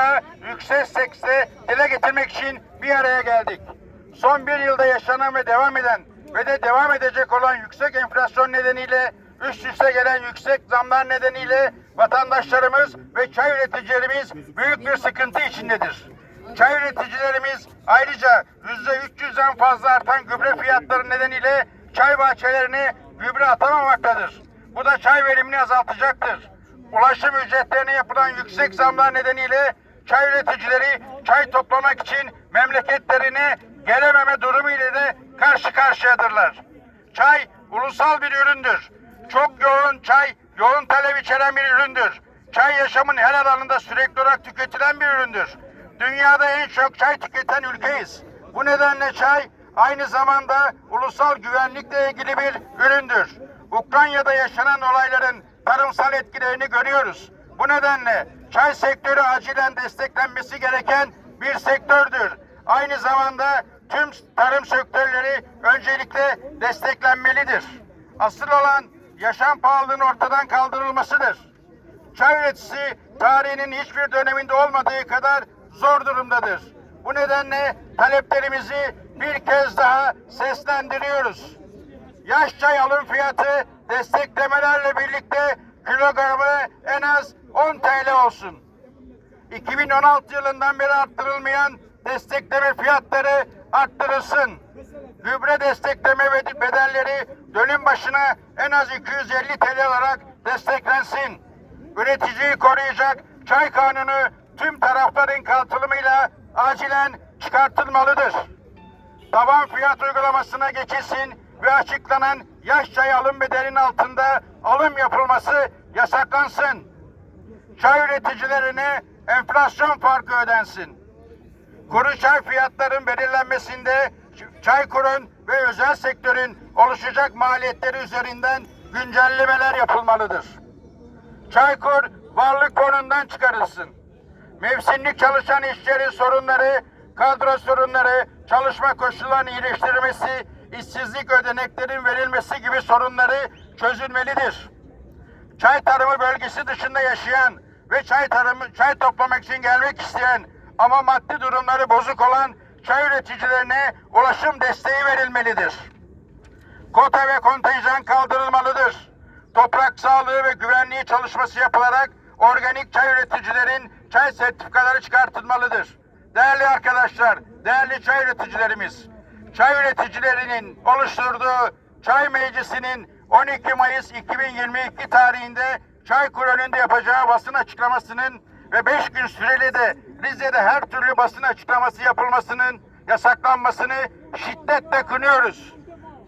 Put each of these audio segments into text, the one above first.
burada yüksek sesle dile getirmek için bir araya geldik. Son bir yılda yaşanan ve devam eden ve de devam edecek olan yüksek enflasyon nedeniyle üst üste gelen yüksek zamlar nedeniyle vatandaşlarımız ve çay üreticilerimiz büyük bir sıkıntı içindedir. Çay üreticilerimiz ayrıca yüzde 300'den fazla artan gübre fiyatları nedeniyle çay bahçelerine gübre atamamaktadır. Bu da çay verimini azaltacaktır. Ulaşım ücretlerine yapılan yüksek zamlar nedeniyle çay üreticileri çay toplamak için memleketlerine gelememe durumu ile de karşı karşıyadırlar. Çay ulusal bir üründür. Çok yoğun çay, yoğun talep içeren bir üründür. Çay yaşamın her alanında sürekli olarak tüketilen bir üründür. Dünyada en çok çay tüketen ülkeyiz. Bu nedenle çay aynı zamanda ulusal güvenlikle ilgili bir üründür. Ukrayna'da yaşanan olayların tarımsal etkilerini görüyoruz. Bu nedenle çay sektörü acilen desteklenmesi gereken bir sektördür. Aynı zamanda tüm tarım sektörleri öncelikle desteklenmelidir. Asıl olan yaşam pahalılığının ortadan kaldırılmasıdır. Çay üreticisi tarihinin hiçbir döneminde olmadığı kadar zor durumdadır. Bu nedenle taleplerimizi bir kez daha seslendiriyoruz. Yaş çay alım fiyatı desteklemelerle birlikte kilogramı en az 10 TL olsun. 2016 yılından beri arttırılmayan destekleme fiyatları arttırılsın. Gübre destekleme bedelleri dönüm başına en az 250 TL olarak desteklensin. Üreticiyi koruyacak çay kanunu tüm tarafların katılımıyla acilen çıkartılmalıdır. Taban fiyat uygulamasına geçilsin ve açıklanan yaş çay alım bedelinin altında alım yapılması yasaklansın. Çay üreticilerine enflasyon farkı ödensin. Kuru çay fiyatların belirlenmesinde Çaykur'un ve özel sektörün oluşacak maliyetleri üzerinden güncellemeler yapılmalıdır. Çaykur varlık fonundan çıkarılsın. Mevsimlik çalışan işçilerin sorunları, kadro sorunları, çalışma koşullarının iyileştirilmesi, işsizlik ödeneklerin verilmesi gibi sorunları çözülmelidir. Çay tarımı bölgesi dışında yaşayan ve çay tarımı çay toplamak için gelmek isteyen ama maddi durumları bozuk olan çay üreticilerine ulaşım desteği verilmelidir. Kota ve kontenjan kaldırılmalıdır. Toprak sağlığı ve güvenliği çalışması yapılarak organik çay üreticilerin çay sertifikaları çıkartılmalıdır. Değerli arkadaşlar, değerli çay üreticilerimiz, çay üreticilerinin oluşturduğu çay meclisinin 12 Mayıs 2022 tarihinde Çaykur önünde yapacağı basın açıklamasının ve 5 gün süreli de Rize'de her türlü basın açıklaması yapılmasının yasaklanmasını şiddetle kınıyoruz.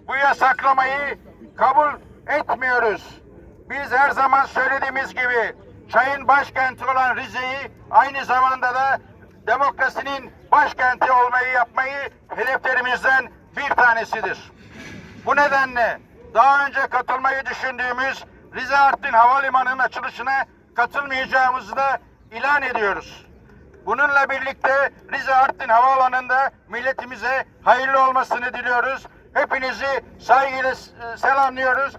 Bu yasaklamayı kabul etmiyoruz. Biz her zaman söylediğimiz gibi çayın başkenti olan Rize'yi aynı zamanda da demokrasinin başkenti olmayı yapmayı hedeflerimizden bir tanesidir. Bu nedenle daha önce katılmayı düşündüğümüz Rize Artvin Havalimanı'nın açılışına katılmayacağımızı da ilan ediyoruz. Bununla birlikte Rize Artvin Havaalanı'nda milletimize hayırlı olmasını diliyoruz. Hepinizi saygıyla selamlıyoruz.